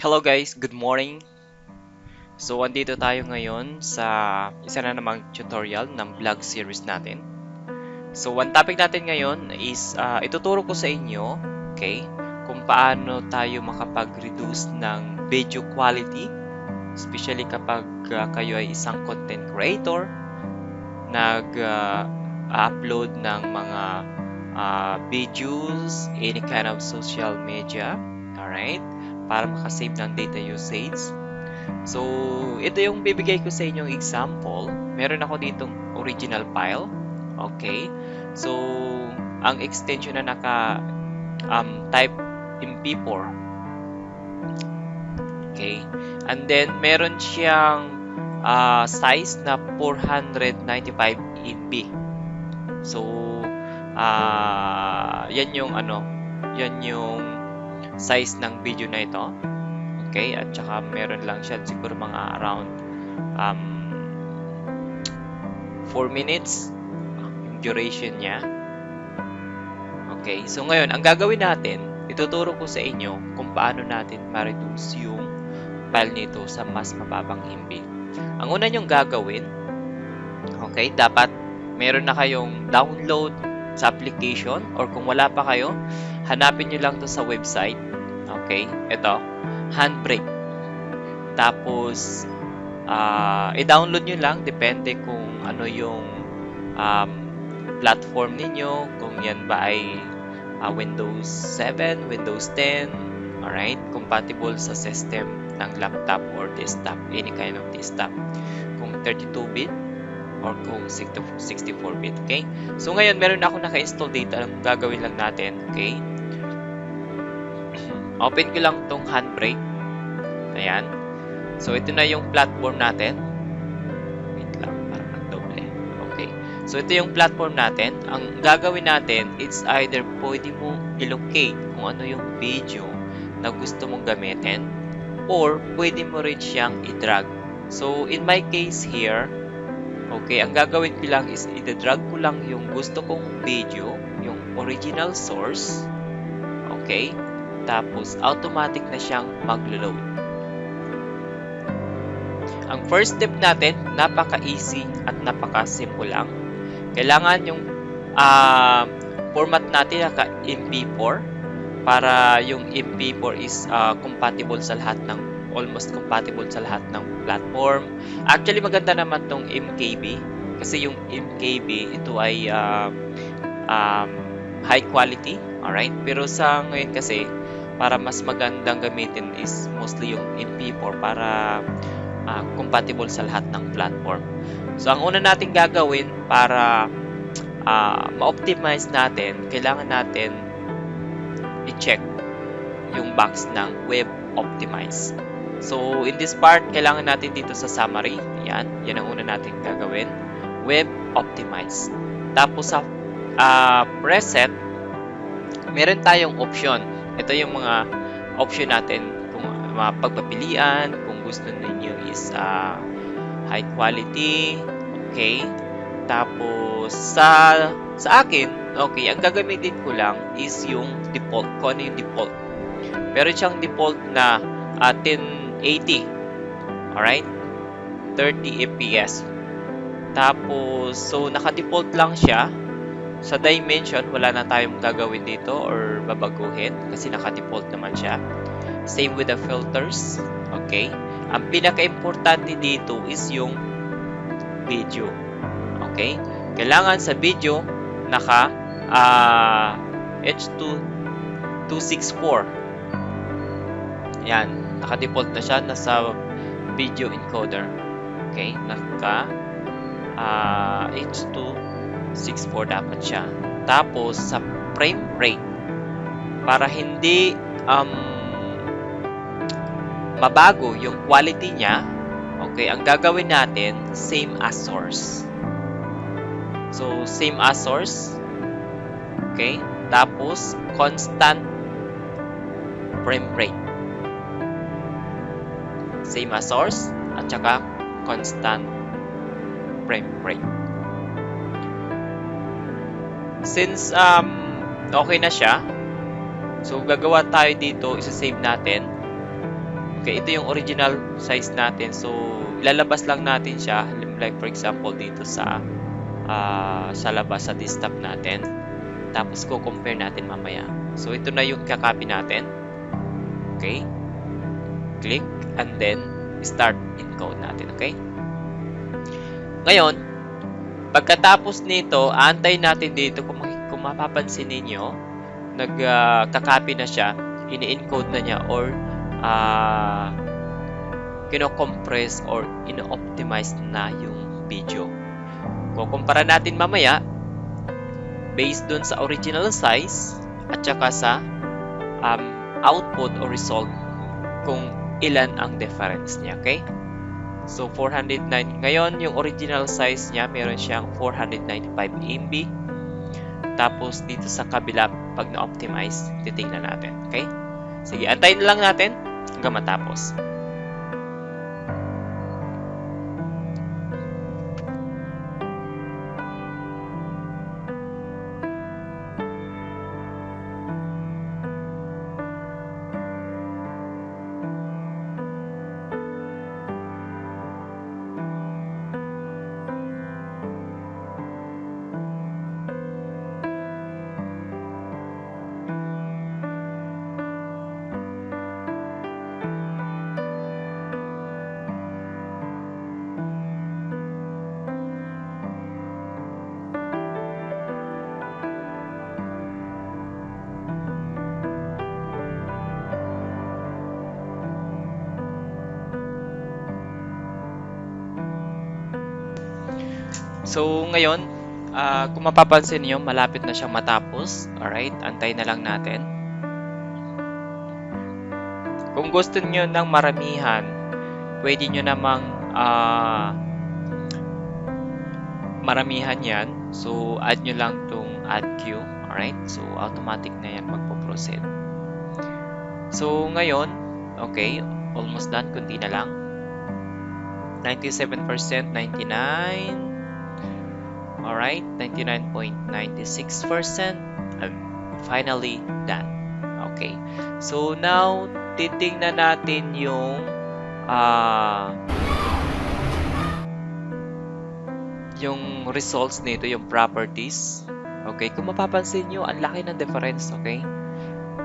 Hello guys, good morning. So, andito tayo ngayon sa isa na namang tutorial ng vlog series natin. So, one topic natin ngayon is uh, ituturo ko sa inyo, okay, kung paano tayo makapag-reduce ng video quality, especially kapag uh, kayo ay isang content creator, nag-upload ng mga uh, videos, any kind of social media, alright? Para makasave ng data usage. So, ito yung bibigay ko sa inyong example. Meron ako ditong original file. Okay. So, ang extension na naka um, type MP4. Okay. And then, meron siyang uh, size na 495 MB. So, uh, yan yung ano, yan yung size ng video na ito. Okay, at saka meron lang siya siguro mga around um, 4 minutes yung duration niya. Okay, so ngayon, ang gagawin natin, ituturo ko sa inyo kung paano natin ma-reduce yung file nito sa mas mababang MB. Ang una nyong gagawin, okay, dapat meron na kayong download sa application or kung wala pa kayo, hanapin nyo lang to sa website Okay? Ito. Handbrake. Tapos, uh, i-download nyo lang. Depende kung ano yung um, platform ninyo. Kung yan ba ay uh, Windows 7, Windows 10. Alright? Compatible sa system ng laptop or desktop. Any kind of desktop. Kung 32-bit or kung 64-bit. Okay? So, ngayon, meron ako naka-install dito. Ang gagawin lang natin. Okay? Open ko lang tong handbrake. Ayan. So, ito na yung platform natin. Wait lang, para mag-doble. Okay. So, ito yung platform natin. Ang gagawin natin, it's either pwede mo i-locate kung ano yung video na gusto mong gamitin or pwede mo rin siyang i-drag. So, in my case here, okay, ang gagawin ko lang is i-drag ko lang yung gusto kong video, yung original source. Okay. Tapos, automatic na siyang maglo-load. Ang first step natin, napaka-easy at napaka-simple lang. Kailangan yung uh, format natin naka MP4 para yung MP4 is uh, compatible sa lahat ng almost compatible sa lahat ng platform. Actually, maganda naman tong MKB kasi yung MKB ito ay uh, um, high quality, alright? Pero sa ngayon kasi para mas magandang gamitin is mostly yung MP4 para uh, compatible sa lahat ng platform. So, ang una natin gagawin para uh, ma-optimize natin, kailangan natin i-check yung box ng Web Optimize. So, in this part, kailangan natin dito sa summary. Yan. Yan ang una natin gagawin. Web Optimize. Tapos sa uh, preset, meron tayong option ito yung mga option natin kung mga pagpapilian, kung gusto niyo is uh, high quality, okay? Tapos sa sa akin, okay, ang gagamitin ko lang is yung default, kung ano yung default. Pero siyang default na uh, 1080. Alright? 30 FPS. Tapos, so naka-default lang siya sa dimension, wala na tayong gagawin dito or babaguhin kasi naka-default naman siya. Same with the filters. Okay? Ang pinaka-importante dito is yung video. Okay? Kailangan sa video naka uh, H2 264. Yan, naka-default na siya nasa video encoder. Okay? Naka uh, H2 6.4 dapat siya. Tapos, sa frame rate, para hindi um, mabago yung quality niya, okay, ang gagawin natin, same as source. So, same as source. Okay? Tapos, constant frame rate. Same as source at saka constant frame rate since um, okay na siya, so gagawa tayo dito, isa-save natin. Okay, ito yung original size natin. So, ilalabas lang natin siya. Like for example, dito sa ah, sa labas sa desktop natin. Tapos, ko-compare natin mamaya. So, ito na yung kakopy natin. Okay. Click and then start encode natin. Okay. Ngayon, pagkatapos nito, antay natin dito kung, kung mapapansin ninyo, nag-kakopy na siya, ini-encode na niya or uh, kino-compress or ino-optimize na yung video. Kukumpara natin mamaya based dun sa original size at saka sa um, output or result kung ilan ang difference niya, okay? So, 409. Ngayon, yung original size niya, meron siyang 495 MB. Tapos, dito sa kabila, pag na-optimize, titingnan natin, okay? Sige, antayin lang natin hanggang matapos. So, ngayon, ah, kung mapapansin niyo, malapit na siyang matapos. Alright, antay na lang natin. Kung gusto niyo ng maramihan, pwede niyo namang ah, maramihan yan. So, add nyo lang tong add queue. Alright, so automatic na yan magpo-proceed. So, ngayon, okay, almost done. Kunti na lang. 97%, 99%, Alright, 99.96% and finally done. Okay. So now titingnan natin yung ah yung results nito, yung properties. Okay, kung mapapansin nyo, ang laki ng difference, okay?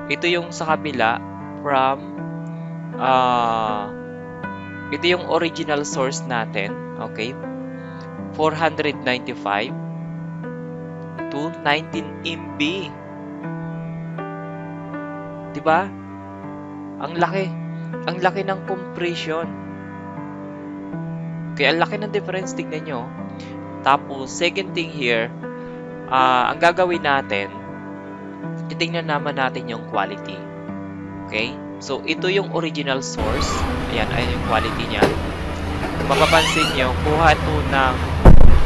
Ito yung sa kabila from ah ito yung original source natin, okay? 495 to 19 MB. 'Di ba? Ang laki. Ang laki ng compression. Kaya ang laki ng difference tignan nyo. Tapos second thing here, ah ang gagawin natin, titingnan naman natin yung quality. Okay? So ito yung original source. Ayan, ayan yung quality niya. Mapapansin nyo, kuha ito ng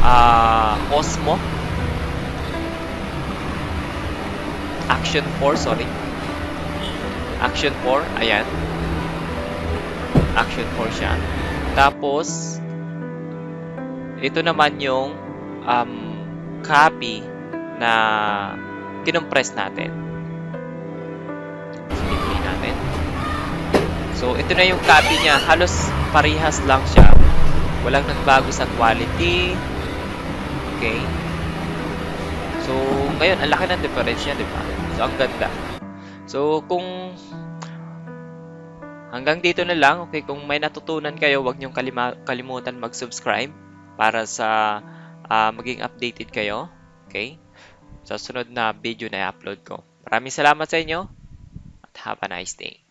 ah Osmo Action 4, sorry. Action 4, ayan. Action 4 siya. Tapos, ito naman yung um, copy na kinompress natin. Simple natin. So, ito na yung copy niya. Halos parehas lang siya. Walang nagbago sa quality. Okay. So, ngayon, ang laki ng difference niya, di ba? So, ang ganda. So, kung hanggang dito na lang, okay, kung may natutunan kayo, huwag niyong kalimutan mag-subscribe para sa ah, maging updated kayo. Okay? Sa sunod na video na i-upload ko. Maraming salamat sa inyo at have a nice day.